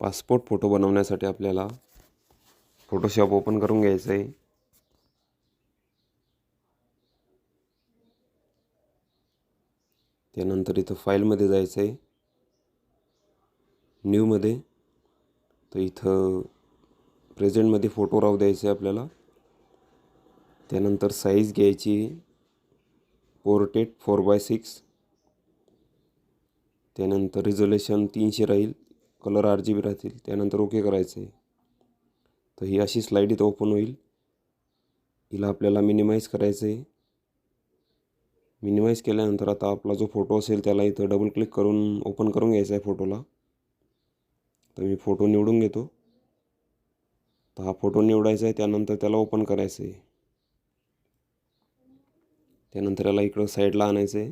Passport photo बनवण्यासाठी आपल्याला Photoshop open करून घ्यायचं आहे त्यानंतर इथं फाईलमध्ये जायचं आहे न्यूमध्ये तर इथं प्रेझेंटमध्ये फोटो राहू द्यायचे आहे आपल्याला. त्यानंतर साईज घ्यायची. पोर्ट्रेट फोर बाय सिक्स त्यानंतर रिझोल्युशन तीनशे राहील. कलर आर जी बी राहतील त्यानंतर ओके करायचं आहे तर ही अशी स्लाईड इथं ओपन होईल. हिला आपल्याला मिनिमाइज करायचं आहे मिनिमाइज केल्यानंतर आता आपला जो फोटो असेल त्याला इथं डबल क्लिक करून ओपन करून घ्यायचा आहे फोटोला तर मी फोटो निवडून घेतो. तर हा फोटो निवडायचा आहे त्यानंतर त्याला ओपन करायचं आहे त्यानंतर याला इकडं साईडला आणायचं आहे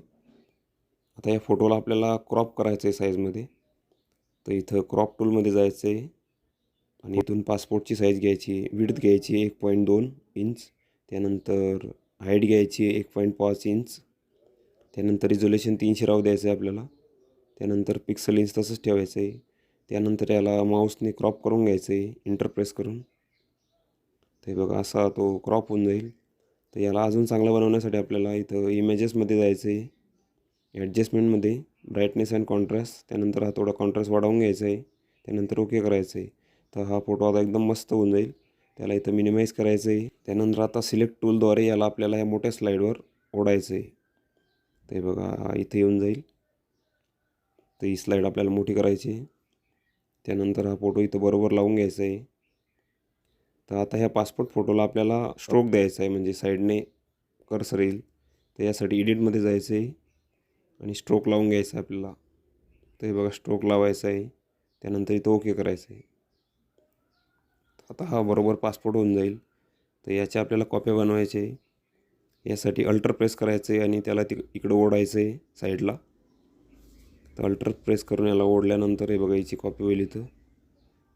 आता या फोटोला आपल्याला क्रॉप करायचं आहे साईजमध्ये तर इथं क्रॉप टूलमध्ये जायचं आहे आणि इथून पासपोर्टची साईज घ्यायची विड्थ घ्यायची एक पॉईंट दोन इंच त्यानंतर हाईट घ्यायची एक पॉईंट पाच इंच त्यानंतर रिझोल्युशन तीनशे राव द्यायचं आहे आपल्याला. त्यानंतर पिक्सल इंच तसंच ठेवायचं आहे त्यानंतर याला माऊसने क्रॉप करून घ्यायचं आहे इंटरप्रेस करून ते बघा असा तो क्रॉप होऊन जाईल. तर याला अजून चांगलं बनवण्यासाठी आपल्याला इथं इमेजेसमध्ये जायचं आहे ॲडजस्टमेंटमध्ये ब्राईटनेस अँड कॉन्ट्रास्ट त्यानंतर हा थोडा कॉन्ट्रास्ट वाढवून घ्यायचा आहे त्यानंतर ओके करायचं आहे. तर हा फोटो आता एकदम मस्त होऊन जाईल. त्याला इथं मिनिमाइज करायचं आहे. त्यानंतर आता सिलेक्ट टूलद्वारे याला आपल्याला या मोठ्या स्लाईडवर ओढायचं आहे. ते बघा इथे येऊन जाईल. तर ही स्लाईड आपल्याला मोठी करायची आहे. त्यानंतर हा फोटो इथं बरोबर लावून घ्यायचा आहे. तर आता ह्या पासपोर्ट फोटोला आपल्याला स्ट्रोक द्यायचा आहे म्हणजे साईडने कर्सर येईल. तर यासाठी एडिटमध्ये जायचं आहे. आणि स्ट्रोक लावून घ्यायचा आहे आपल्याला. तर हे बघा स्ट्रोक लावायचा आहे. त्यानंतर इथं ओके करायचं आहे. आता हा बरोबर पासपोर्ट होऊन जाईल. तर याच्या आपल्याला कॉप्या बनवायचे आहे. यासाठी अल्टर प्रेस करायचं आहे आणि त्याला तिक इकडं ओढायचं आहे साईडला तर अल्टर प्रेस करून याला ओढल्यानंतर हे बघा याची कॉपी होईल इथं.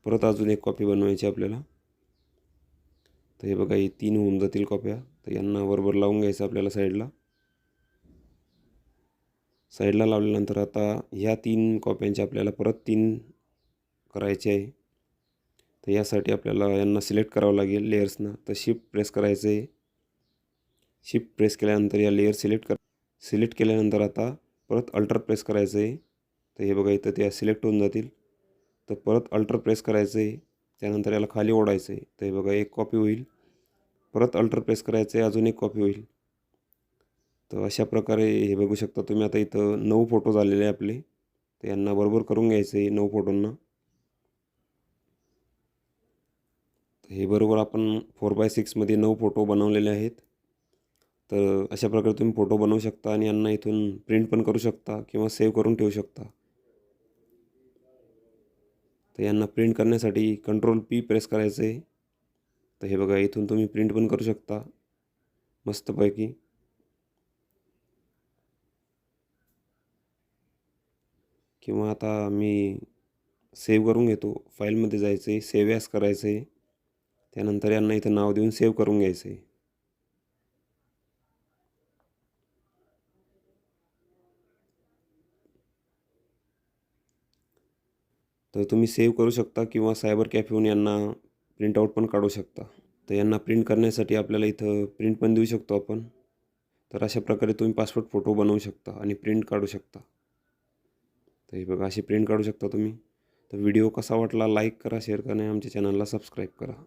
परत अजून एक कॉपी बनवायची आपल्याला. तर हे बघा हे तीन होऊन जातील कॉप्या तर यांना बरोबर लावून घ्यायचं आपल्याला साईडला साईडला लावल्यानंतर आता ह्या तीन कॉप्यांचे आपल्याला परत तीन करायचे आहे. तर यासाठी आपल्याला यांना सिलेक्ट करावं लागेल लेयर्सना. तर शिफ्ट प्रेस करायचं आहे. शिफ्ट प्रेस केल्यानंतर या लेअर सिलेक्ट कर सिलेक्ट केल्यानंतर आता परत अल्टर प्रेस करायचं आहे. तर हे बघा इथं त्या सिलेक्ट होऊन जातील. तर परत अल्टर प्रेस करायचं आहे. त्यानंतर याला खाली ओढायचं आहे. तर हे बघा एक कॉपी होईल. परत अल्टर प्रेस करायचं आहे. अजून एक कॉपी होईल. तर अशा प्रकारे हे बघू शकता तुम्ही. आता इथं नऊ फोटो झालेले आहे आपले. तर यांना बरोबर करून घ्यायचं आहे नऊ फोटोंना हे बरोबर आपण फोर बाय सिक्समध्ये नऊ फोटो बनवलेले आहेत. तर अशा प्रकारे तुम्ही फोटो बनवू शकता आणि यांना इथून प्रिंट पण करू शकता किंवा सेव्ह करून ठेवू शकता. तर यांना प्रिंट करण्यासाठी कंट्रोल पी प्रेस करायचं आहे तर हे बघा इथून तुम्ही प्रिंट पण करू शकता. मस्तपैकी. किंवा आता मी सेव्ह करून घेतो. फाईलमध्ये जायचं आहे सेव्ह ॲस करायचं आहे त्यानंतर यांना इथं नाव देऊन सेव्ह करून घ्यायचं आहे तर तुम्ही सेव्ह करू शकता किंवा सायबर कॅफेहून यांना प्रिंटआउट पण काढू शकता. तर यांना प्रिंट करण्यासाठी आपल्याला इथं प्रिंट पण देऊ शकतो आपण. तर अशा प्रकारे तुम्ही पासपोर्ट फोटो बनवू शकता आणि प्रिंट काढू शकता. तर हे बघा अशी प्रिंट काढू शकता तुम्ही. तर व्हिडिओ कसा वाटला लाईक करा शेअर करा आणि आमच्या चॅनलला सबस्क्राईब करा.